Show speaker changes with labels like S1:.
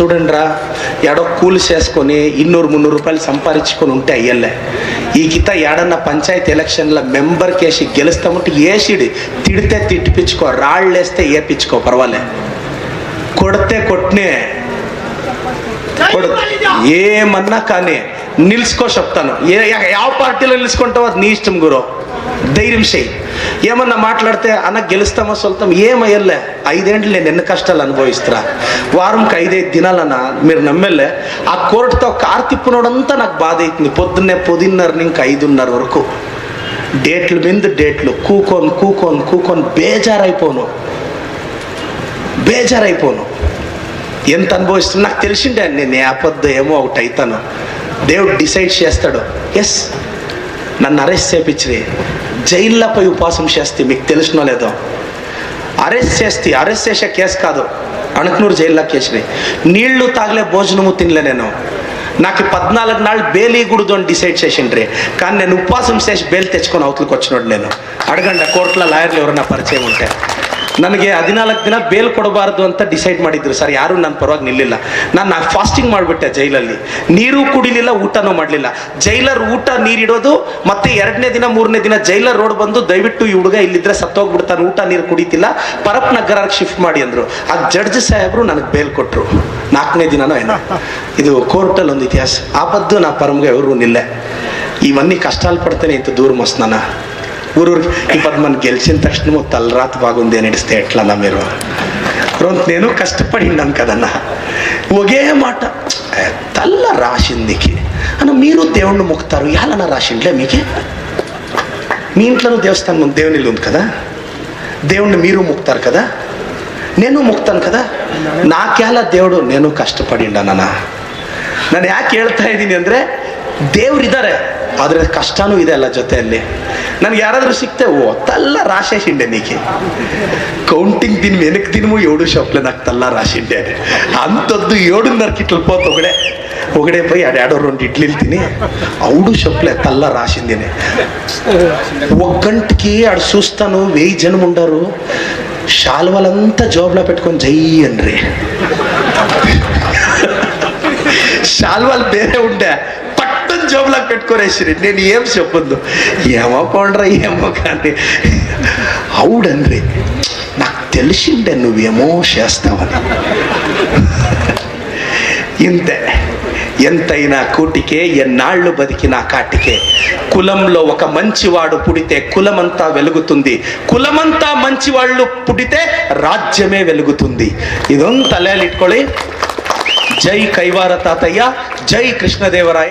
S1: చూడండిరా ఎడో కూలి చేసుకొని ఇన్నూరు మున్నూరు రూపాయలు సంపాదించుకొని ఉంటే అయ్యల్లే. ఈ గీత ఏడన్న పంచాయతీ ఎలక్షన్ల మెంబర్ కేసి గెలుస్తామంటే ఏసిడి తిడితే తిట్టిపించుకో రాళ్ళేస్తే ఏపించుకో పర్వాలే. కొడితే కొట్టినే కొడు- ఏమన్నా కానీ నిలుచుకో చెప్తాను. ఏ ಯಾವ పార్టీలో నిలుచుకుంటావో? అది నీ ఇష్టం గురు. ధైర్యం చేయి ఏమన్నా మాట్లాడితే అన్న గెలుస్తామా సొల్తాం? ఏమయ్యలే ఐదేండ్లు నేను ఎన్ని కష్టాలు అనుభవిస్తురా వారంకి ఐదైదు దినాలన్న మీరు నమ్మెల్లే ఆ కోర్టుతో కారు తిప్పినోడంతా నాకు బాధ అవుతుంది పొద్దున్నే పొదిన్నర ఇంకా ఐదున్నర వరకు. డేట్లు మీద డేట్లు. కూకొని కూకొని కూకొని. బేజారైపోను. బేజారైపోను. ఎంత అనుభవిస్తున్నా నాకు తెలిసిండే నేను ఆపద్దు ఏమో ఒకటి అవుతాను దేవుడు డిసైడ్ చేస్తాడు. ఎస్. నన్ను అరెస్ట్ చేపించి జైళ్ళపై ఉపాసం చేస్తే మీకు తెలిసినో లేదో? అరెస్ట్ చేస్తే అరెస్ట్ చేసే కేసు కాదు. అణుకునూరు జైల్లో కేసుని. నీళ్ళు తాగలే భోజనము తినలే నేను. నాకు పద్నాలుగు నాళ్ళు బేలీగుడుదు అని డిసైడ్ చేసిండ్రి. కానీ నేను ఉపాసం చేసి బేలు తెచ్చుకొని అవతలకు వచ్చినాడు నేను. అడగండి కోర్టులో లాయర్లు ఎవరన్నా పరిచయం ఉంటే. ನನಗೆ ಹದಿನಾಲ್ಕು ದಿನ ಬೇಲ್ ಕೊಡಬಾರ್ದು ಅಂತ ಡಿಸೈಡ್ ಮಾಡಿದ್ರು. ಸರ್, ಯಾರು ನನ್ನ ಪರವಾಗಿ ನಿಲ್ಲಿಲ್ಲ. ನಾನು ಫಾಸ್ಟಿಂಗ್ ಮಾಡಿಬಿಟ್ಟೆ ಜೈಲಲ್ಲಿ. ನೀರು ಕುಡಿಲಿಲ್ಲ, ಊಟನೂ ಮಾಡಲಿಲ್ಲ. ಜೈಲರ್ ಊಟ ನೀರಿಡೋದು, ಮತ್ತೆ ಎರಡನೇ ದಿನ, ಮೂರನೇ ದಿನ ಜೈಲರ್ ರೋಡ್ ಬಂದು ದಯವಿಟ್ಟು ಈ ಹುಡುಗ ಇಲ್ಲಿದ್ರೆ ಸತ್ತೋಗ್ಬಿಡ್ತಾನೆ, ಊಟ ನೀರು ಕುಡಿತಿಲ್ಲ, ಪರಪ್ ನಗರಕ್ಕೆ ಶಿಫ್ಟ್ ಮಾಡಿ ಅಂದರು. ಆ ಜಡ್ಜ್ ಸಾಹೇಬರು ನನಗೆ ಬೇಲ್ ಕೊಟ್ಟರು ನಾಲ್ಕನೇ ದಿನನೋ ಏನೋ. ಇದು ಕೋರ್ಟಲ್ಲಿ ಒಂದು ಇತಿಹಾಸ. ಆ ಬದ್ದು ನಾ ಪರಮ್ಗೆ ಅವರು ನಿಲ್ಲೆ. ಈ ಮನ್ನಿ ಕಷ್ಟ ಪಡ್ತೇನೆ ಅಂತ ದೂರ ಮಸ್ನಾನ ఊరూరికి ఇప్పుడు మనం గెలిచిన తక్షణము తలరాత బాగుంది అని ఇడిస్తే ఎట్లన్నా మీరు రొంత నేను కష్టపడినాను కదన్నా ఒకే మాట "ఏ, తల్ల రాసిందికి అన్న మీరు దేవుణ్ణి మొక్కుతారు ఎలాన రాసిండ్లే మీకే మీ ఇంట్లోనూ దేవస్థానం ఉంది, దేవుని ఇల్లు ఉంది కదా దేవుణ్ణి మీరు మొక్కుతారు కదా నేను మొక్కుతాను కదా నాకేల దేవుడు నేను కష్టపడిండనా ನಾನು ಯಾಕೆ ಹೇಳ್ತಾ ಇದ್ದೀನಿ ಅಂದರೆ ದೇವ್ರಿದ್ದಾರೆ ಆದರೆ ಕಷ್ಟನೂ ಇದೆ ಅಲ್ಲ ಜೊತೆಯಲ್ಲಿ ನನಗೆ ಯಾರಾದರೂ ಸಿಕ್ತೆ ಓ ತಲ್ಲ రాసేసిండే నీకు కౌంటింగ్ దీని వెనక్కి దినము ఏడు షాప్లో నాకు తల్లా రాసిండే అంతొద్దు ఏడున్నరకి ఇట్లా పోతే ఒకడే ఒకడే పోయి ఆడాడో రెండు ఇడ్లీలు తిని అవుడు షాప్లే తల్లా రాసింది ఒక గంటకి ఆడు చూస్తాను వెయ్యి జనం ఉండారు శాల్వలంతా జోబులో పెట్టుకొని జై అండ్రి శాల్వాలు వేరే ఉండే పట్టం జోబులకు పెట్టుకునేసిరి నేను ఏం చెప్పొద్దు. ఏమో కొండ్రా ఏమో కానీ. అవుడండి నాకు తెలిసిండే నువ్వేమో చేస్తావని. ఇంతే. ఎంతైనా కూటికే ఎన్నాళ్ళు బతికినా కాటికే. కులంలో ఒక మంచివాడు పుడితే కులమంతా వెలుగుతుంది. కులమంతా మంచివాళ్ళు పుడితే రాజ్యమే వెలుగుతుంది. ఇదొంత తలేలిట్టుకోಳಿ జై కైవార తాతయ్య జై కృష్ణదేవరాయ.